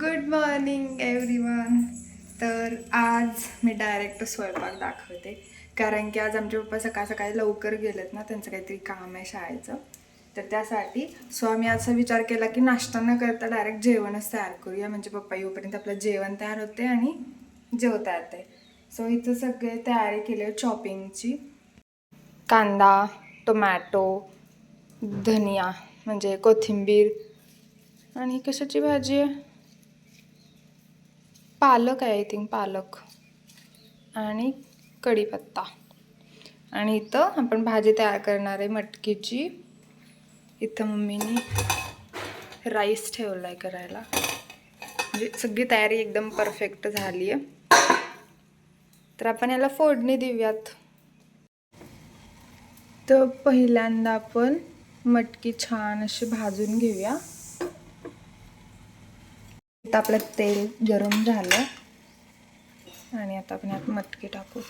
Good morning everyone तर आज मी direct स्वयंपाक दाखवते. कारण की आज आमचे पप्पा सकाळ सकाळी लवकर गेलेत ना त्यांचं काहीतरी काम आहे शाळेचं. तर त्यासाठी सो आम्ही असा विचार केला की नाश्ता न करता डायरेक्ट जेवणच तयार करूया. म्हणजे पप्पा येऊपर्यंत आपलं जेवण तयार होते आणि जेवता येते. सो इथं सगळे तयारी केली चॉपिंगची कांदा टोमॅटो धनिया म्हणजे कोथिंबीर आणि कशाची भाजी आहे? पालक आहे आय थिंक पालक. आणि कढीपत्ता. आणि इथं आपण भाजी तयार करणार आहे मटकीची. इथं मम्मीनी राईस ठेवला आहे करायला. म्हणजे सगळी तयारी एकदम परफेक्ट झाली आहे. तर आपण याला फोडणी देऊयात. तर पहिल्यांदा आपण मटकी छान अशी भाजून घेऊया. आता आपलं तेल गरम झालं. आणि आता आपण यात मटकी टाकू.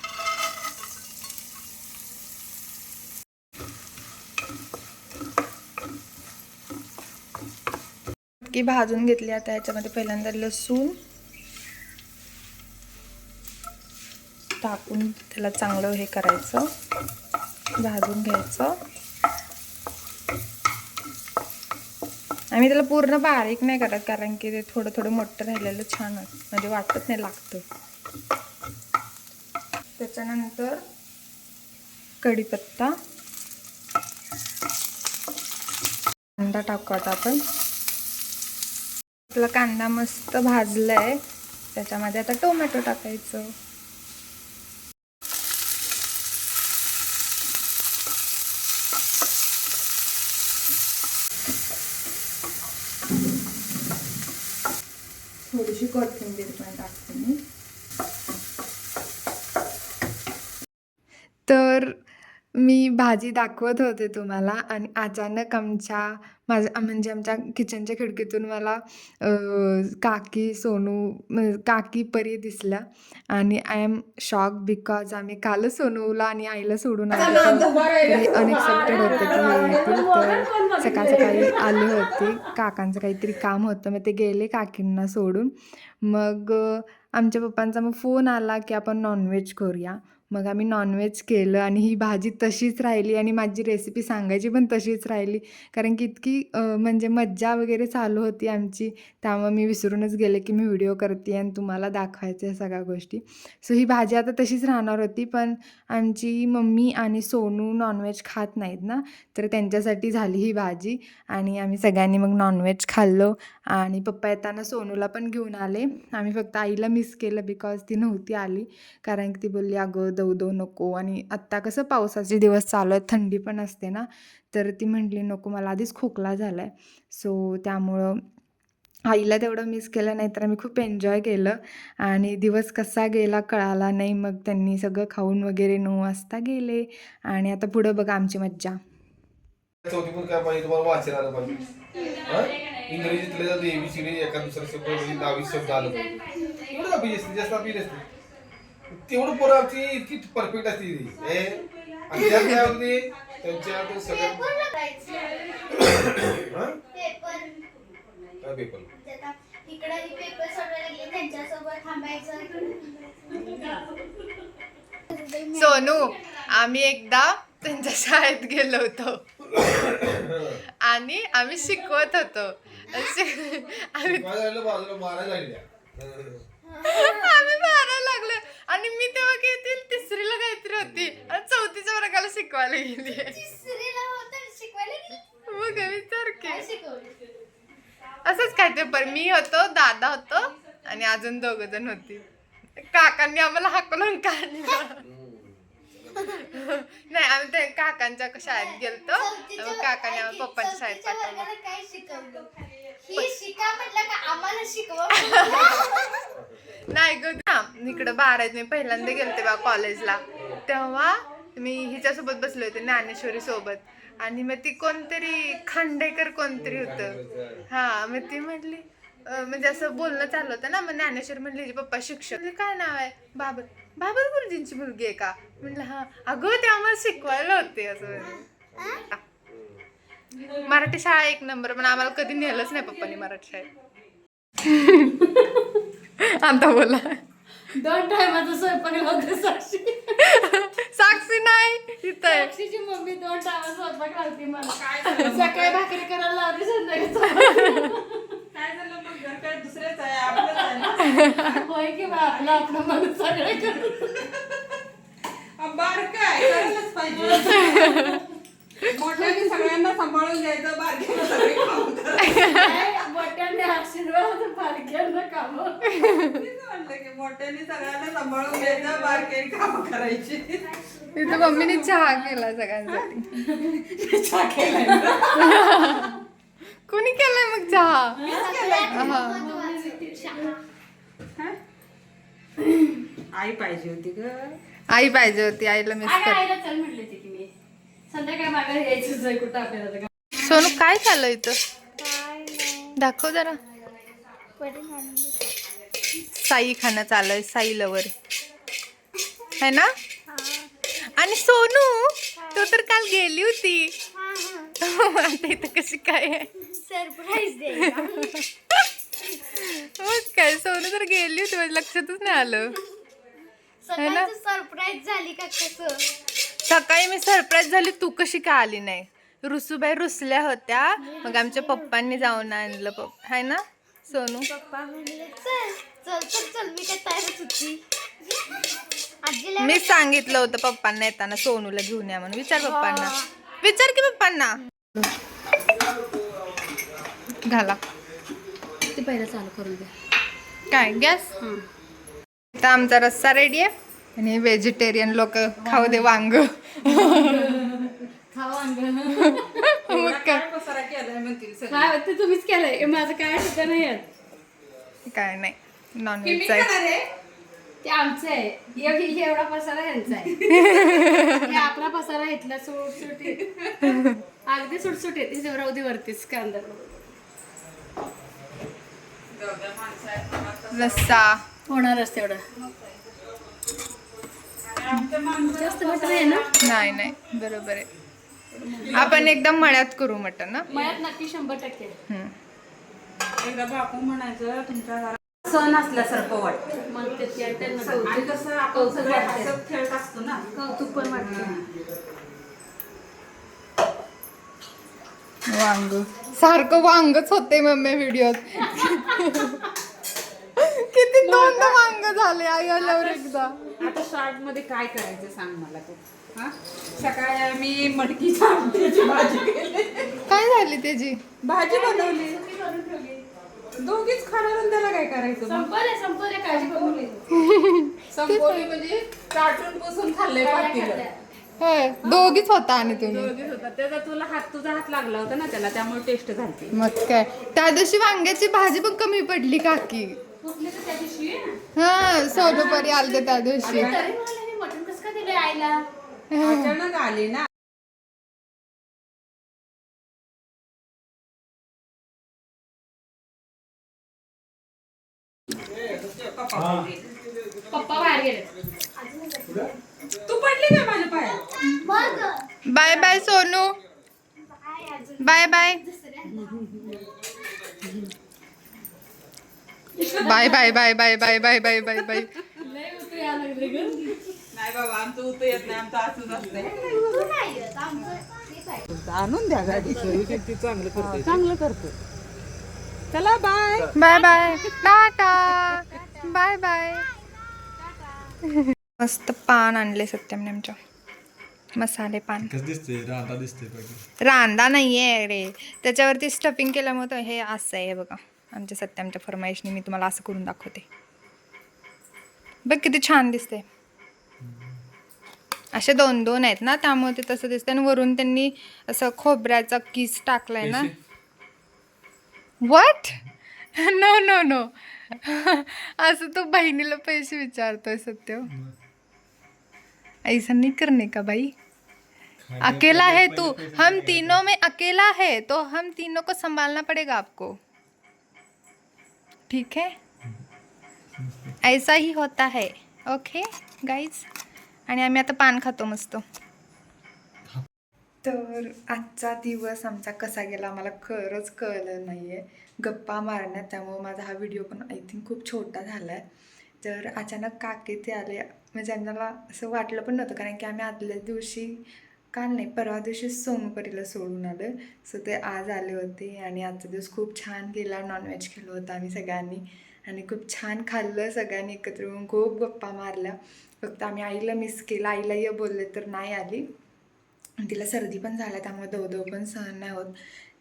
मटकी भाजून घेतली आता याच्यामध्ये पहिल्यांदा लसूण टाकून त्याला चांगलं हे करायचं. भाजून घ्यायचं. आम्ही त्याला पूर्ण बारीक नाही करत कारण की ते थोडं थोडं मोठं राहिलेलं छान म्हणजे वाटत नाही लागतं. त्याच्यानंतर कढीपत्ता. कांदा टाकू आता आपण. आपला कांदा मस्त भाजलाय. त्याच्यामध्ये आता टोमॅटो टाकायचं. थोडीशी कोथिंबीर पण टाकते मी तर मी भाजी दाखवत होते तुम्हाला आणि अचानक आमच्या माझ्या म्हणजे आमच्या किचनच्या खिडकीतून मला अं, काकी सोनू म्हणजे काकी परी दिसल्या आणि आय एम शॉक बिकॉज आम्ही कालच सोनूला आणि आईला सोडून आलो अनएक्सेप्टेड होतं. की हे येतील तर सकाळ सकाळी आले होते. काकांचं काहीतरी काम होतं मग ते गेले काकींना सोडून. मग अ, आमच्या पप्पांचा मग फोन आला की आपण नॉनव्हेज करूया. मग आम्ही नॉनव्हेज केलं आणि ही भाजी तशीच राहिली आणि माझी रेसिपी सांगायची पण तशीच राहिली. कारण की इतकी म्हणजे मज्जा वगैरे चालू होती आमची. त्यामुळे मी विसरूनच गेले की मी व्हिडिओ करते आणि तुम्हाला दाखवायचं आहे सगळ्या गोष्टी. सो ही भाजी आता तशीच राहणार होती पण आमची मम्मी आणि सोनू नॉनव्हेज खात नाहीत ना. तर त्यांच्यासाठी झाली ही भाजी आणि आम्ही सगळ्यांनी मग नॉनव्हेज खाल्लो आणि पप्पा येताना सोनूला पण घेऊन आले. आम्ही फक्त आईला मिस केलं बिकॉज ती नव्हती आली. कारण की ती बोलली अगं जाऊ दो नको. आणि आत्ता कसं पावसाचे दिवस चालू आहेत थंडी पण असते ना तर ती म्हटली नको मला आधीच खोकला झाला आहे सो त्यामुळं आईला तेवढं मिस केलं नाही तर आम्ही खूप एन्जॉय केलं. आणि दिवस कसा गेला कळाला नाही. मग त्यांनी सगळं खाऊन वगैरे नऊ वाजता गेले. आणि आता पुढं बघा आमची मज्जा. चौथी पण काय पाहिजे? तुम्हाला वाचायला आलं पाहिजे. इंग्रजीतले जाते एबीसीडी एका दुसऱ्या शब्द म्हणजे दहावीस शब्द आलं पाहिजे. एवढं पाहिजे जास्त अपेज असते? तेवढं पोरं आमची इतकी परफेक्ट असते ती. हे? आणि त्यात काय होते? त्यांच्या सगळ्या हा? काय पेपर? इकडे पेपर सोडवायला गेले त्यांच्यासोबत थांबायचं. सोनू आम्ही एकदा त्यांच्या शाळेत गेलो होतो. आणि आम्ही शिकवत होतो. आम्ही काय झालं बाजूला मारायला लागल्या. आम्ही लागलो आणि मी तेव्हा किती तिसरीला काहीतरी होती. आणि चौथीच्या वर्गाला शिकवायला गेली. मग विचार की असंच काय ते पण. मी होतो दादा होतो आणि अजून दोघ जण होती. काकांनी आम्हाला हाकलून काढलं. नाही आम्ही ते काकांच्या शाळेत गेलतो. काकाने आम्हाला पप्पांच्या शाळेत पाठवलं. नाही ग इकडं बारावीत मी पहिल्यांदा गेलते बा कॉलेजला तेव्हा मी हिच्यासोबत बसले होते ज्ञानेश्वरी सोबत आणि मग ती कोणतरी खांडेकर कोणतरी होतं. हा मग ती म्हटली म्हणजे असं बोलणं चाललं होतं ना मग ज्ञानेश्वर म्हणले पप्पा शिक्षक. काय नाव आहे? बाबर. बाबर गुरुजींची मुलगी आहे का? म्हणलं हा. अगं ते आम्हाला शिकवायला होते. असं मराठी शाळा एक नंबर पण आम्हाला कधी नेलंच नाही पप्पानी मराठी शाळेत. आता बोला. दोन टायमाचा स्वयंपाक लावते साक्षी साक्षी नाही इथं आहे. साक्षीची मम्मी दोन टायमा स्वयंपाक लावते मला सकाळी भाकरी करायला लावते संध्याकाळी. काय झालं मग घर काय दुसरेच आहे आपलंच आहे ना होय की बा आपलं आपलं माणूस सगळं करतो. बार काय करायलाच पाहिजे मोठ्याने सगळ्यांना सांभाळून घ्यायचं बारक्याला सगळे काम करायचं काय मोठ्याने आशीर्वाद बारक्यांना काम तेच म्हणलं की मोठ्याने सगळ्यांना सांभाळून बारक्याने काम करायची. इथं मम्मीने चहा केला सगळ्यांसाठी. कोणी केलाय मग चहा? हा. आई पाहिजे होती ग. आई पाहिजे होती आईला मिस कर. संध्याकाळी मागे यायचंच आहे कुठं आपल्याला तर. सोनू काय चालू इथं? दाखव जरा. साई खाणं चालू आहे साई लवर है ना? आणि सोनू तू तर काल गेली होती. आता इथं कशी काय सरप्राईज मग काय सोनू तर गेली होती माझ्या लक्षातच नाही आलं. सगळ्यांचं सरप्राईज झाली का कसं? सकाळी मी सरप्राईज झाली तू कशी काय आली नाही? रुसूबाई रुसल्या होत्या. मग आमच्या पप्पांनी जाऊन आणलं पप्पा हाय ना सोनू? पप्पा म्हणले चल चल चल चल मी काय तयारच होती. आजीला मी सांगितलं होतं पप्पांना येताना सोनूला घेऊन या म्हणून. विचार पप्पांना. विचार की पप्पांना. घाला. ते पहिलं चालू करून द्या काय गॅस? आता आमचा रस्सा रेडी आहे. आणि व्हेजिटेरियन लोक खाऊ दे वांग. काय? ते तुम्हीच माझं काय नाही आहेत काय नाही. ते आमचं आहे. एवढा पसारा आहे. आपला पसारा घेतला सुटसुटीत. अगदी सुटसुट येते जेवढा वरतीच कांदा. रस्सा. होणारच तेवढा. जास्त मटण आहे ना? नाही नाही. बरोबर आहे. आपण एकदम मळ्यात करू मटन ना मयात नक्की शंभर टक्के. हम्म. एकदा बापू म्हणायचं तुमच्या घरात सण असल्यासारखं वाटतं मग ते ते- त्यांना आणि कौतुक कसं आपण सगळे हसत खेळत असतो ना. कौतुक पण वाटतं वांग. सारखं वांगच होते मम्मी व्हिडिओत. किती झाले आई आल्यावर एकदा. आता शॉर्टमध्ये काय करायचं सांग मला तू. हा? सकाळी आम्ही मटकीच्या आमटीची भाजी केली. काय झाली त्याची? भाजी बनवली. दोघीच खाणार आणि त्याला काय करायचं मग? संपले संपले काळजी करू नको. संपवली म्हणजे चाटून पुसून खाल्लंय पातीला होय दोघीच होता आणि तुम्ही. दोघीच होता. त्याचा तुला हात तुझा हात लागला होता ना त्याला त्यामुळे टेस्ट झाली मग काय? त्या दिवशी वांग्याची भाजी पण कमी पडली काकी. हा सोनोपरी आलते त्या दिवशी. मटण कसं का दिलंय आईला? अचानक आली ना. पप्पा बाहेर गेले. तू पडली का माझ्या पायात मग bye bye Sonu. Bye bye bye bye bye bye bye bye bye bye bye. आणून द्या गाडी. चांगलं करतो. चांगलं करतो चला bye. Bye bye. Tata. Bye bye. मस्त पान आणले सत्यमने आमच्या. मसाले पान. कसं दिसते राधा दिसते रांदा नाहीये रे. त्याच्यावरती स्टफिंग केल्यामुळे हे असं आहे बघा. आमच्या सत्यमच्या फरमाईशने मी तुम्हाला असं करून दाखवते. बघ किती छान दिसते असे दोन दोन आहेत ना त्यामुळे ते तसं दिसतं आणि वरून त्यांनी असं खोबऱ्याचा किस टाकलाय ना. वट नो नो नो असं तो बहिणीला पैसे विचारतोय सत्य. ऐसा नहीं करने का भाई अकेला है तू. हम तीनों में अकेला है तो हम तीनों को संभालना पड़ेगा आपको. ठीक है? ऐसा ही होता है। ओके गाईज आणि आम्ही आता पान खातो मस्त. तर आजचा दिवस आमचा कसा गेला मला खरंच कळलं नाही आहे गप्पा मारण्यात त्यामुळं माझा हा व्हिडिओ पण आय थिंक खूप छोटा झाला आहे तर अचानक काकी ते आले. म्हणजे आम्हाला असं वाटलं पण नव्हतं कारण की आम्ही आदल्या दिवशी काल नाही परवा दिवशी सोमपरीला सोडून आलं सो ते आज आले होते आणि आजचा दिवस खूप छान गेला. नॉनव्हेज केलं होतं आम्ही सगळ्यांनी. आणि खूप छान खाल्लं सगळ्यांनी एकत्र येऊन. खूप गप्पा मारल्या. फक्त आम्ही आईला मिस केलं. आईला ये बोलले तर नाही आली. तिला सर्दी पण झाल्या. त्यामुळे दवदव पण सहन नाही होत.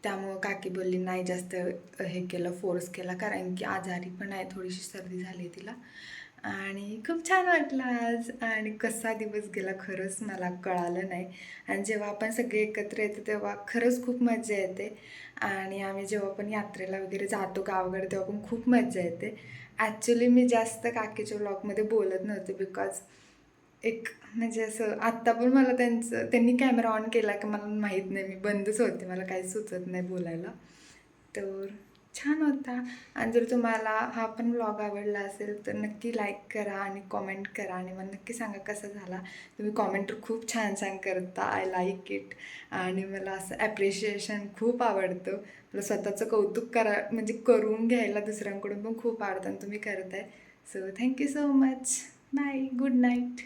त्यामुळं काकी बोलली नाही जास्त हे केलं फोर्स केला. कारण की आजारी पण आहे. थोडीशी सर्दी झाली तिला. आणि खूप छान वाटलं आज आणि कसा दिवस गेला खरंच मला कळालं नाही. आणि जेव्हा आपण सगळे एकत्र येतो तेव्हा खरंच खूप मजा येते. आणि आम्ही जेव्हा पण यात्रेला वगैरे जातो गावाकडे तेव्हा पण खूप मजा येते. ॲक्च्युली मी जास्त काकीच्या ब्लॉगमध्ये बोलत नव्हते बिकॉज एक म्हणजे असं आत्ता पण मला त्यांचं त्यांनी कॅमेरा ऑन केला की मला माहीत नाही मी बंदच होते मला काही सुचत नाही बोलायला. तर छान होता. आणि जर तुम्हाला हा पण ब्लॉग आवडला असेल तर नक्की लाईक करा आणि कॉमेंट करा आणि मला नक्की सांगा कसा झाला. तुम्ही कॉमेंट खूप छान छान करता. आय लाईक इट आणि मला असं ॲप्रिशिएशन खूप आवडतं. मला स्वतःचं कौतुक करा म्हणजे करून घ्यायला दुसऱ्यांकडून पण खूप आवडतं आणि तुम्ही करताय. So thank you so much bye good night